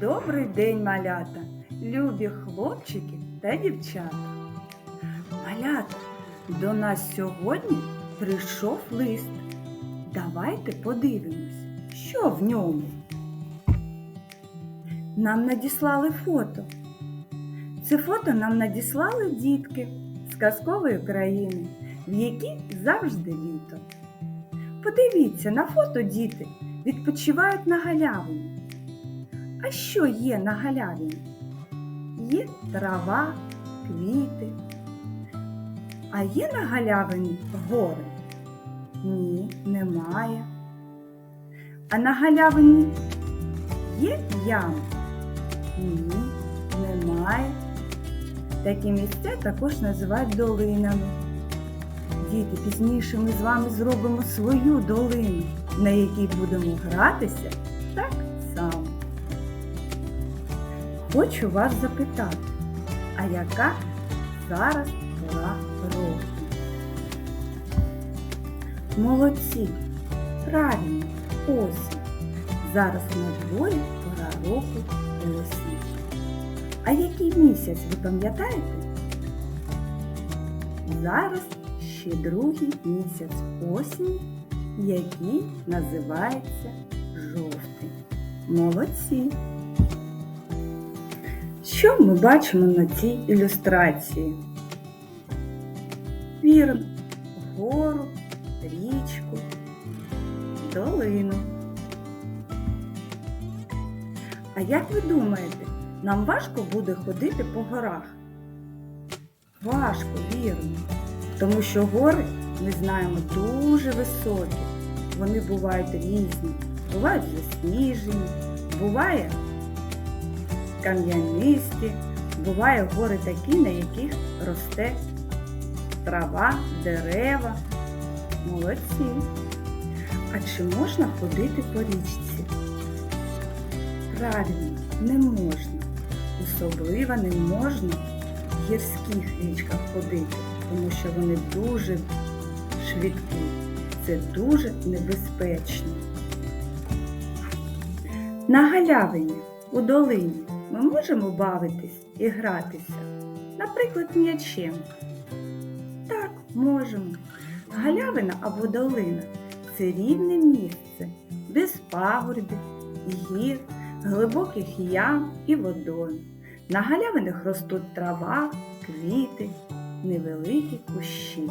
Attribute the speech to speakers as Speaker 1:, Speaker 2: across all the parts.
Speaker 1: Добрий день, малята, любі хлопчики та дівчата. Малята, до нас сьогодні прийшов лист. Давайте подивимось, що в ньому. Нам надіслали фото. Це фото нам надіслали дітки з казкової країни, в якій завжди літо. Подивіться, на фото діти відпочивають на галявині. А що є на галявині? Є трава, квіти. А є на галявині гори? Ні, немає. А на галявині є ями? Ні, немає. Такі місця також називають долинами. Діти, пізніше ми з вами зробимо свою долину, на якій будемо гратися так. Хочу вас запитати, а яка зараз пора року? Молодці! Правильно, осінь. Зараз на дворі пора року осінь. А який місяць ви пам'ятаєте? Зараз ще другий місяць осені, який називається жовтий. Молодці! Що ми бачимо на цій ілюстрації? Вірно, гору, річку, долину. А як ви думаєте, нам важко буде ходити по горах? Важко, вірно. Тому що гори, ми знаємо, дуже високі. Вони бувають різні, бувають засніжені, буває кам'янисті, буває гори такі, на яких росте трава, дерева. Молодці. А чи можна ходити по річці? Правильно, не можна. Особливо не можна в гірських річках ходити, тому що вони дуже швидкі. Це дуже небезпечно. На галявині у долині ми можемо бавитись і гратися, наприклад, м'ячем. Так, можемо. Галявина або долина це рівне місце, без пагорбів, гір, глибоких ям і водойм. На галявинах ростуть трава, квіти, невеликі кущі.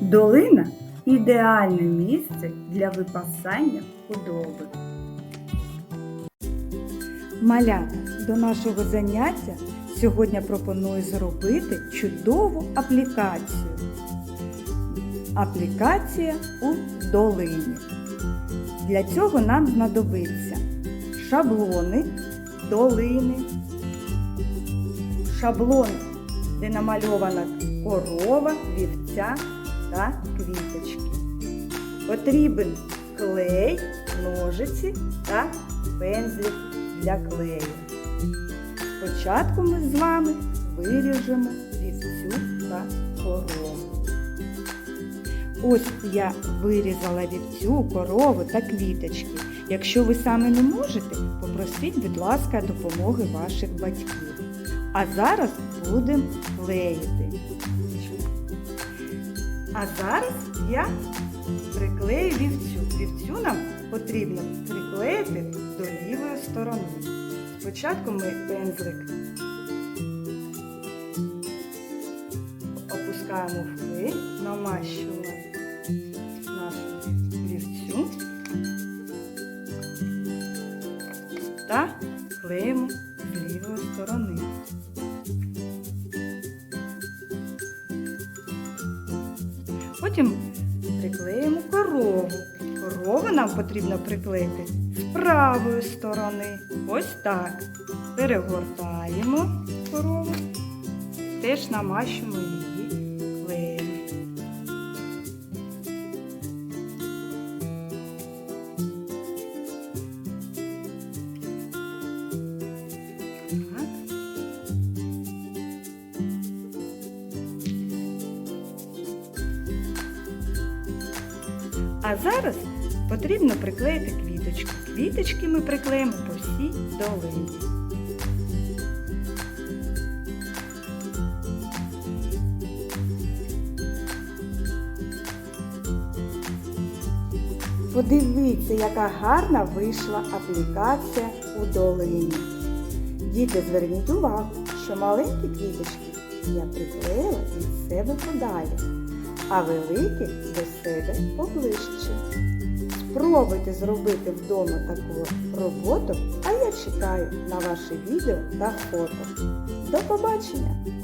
Speaker 1: Долина ідеальне місце для випасання худоби. Малята, до нашого заняття сьогодні пропоную зробити чудову аплікацію. Аплікація у долині. Для цього нам знадобиться шаблони долини, шаблон, де намальована корова, вівця та квіточки. Потрібен клей, ножиці та пензлик для клею. Спочатку ми з вами виріжемо вівцю та корову. Ось я вирізала вівцю, корову та квіточки. Якщо ви саме не можете, попросіть, будь ласка, допомоги ваших батьків. А зараз будемо клеїти. А зараз я приклею вівцю. Вівцю нам потрібно приклеїти сторони. Спочатку ми пензлик опускаємо в клей, намащуємо нашу вівцю та клеїмо з лівої сторони. Потім приклеїмо корову. Корову нам потрібно приклеїти з правої сторони. Ось так. Перегортаємо корову, теж намащуємо її клеєм. А зараз потрібно приклеїти квіточку. квіточки ми приклеїмо по всій долині. Подивіться, яка гарна вийшла аплікація у долині. Діти, зверніть увагу, що маленькі квіточки я приклеїла від себе подалі, а великі до себе поближче. Спробуйте зробити вдома таку роботу, а я чекаю на ваші відео та фото. До побачення!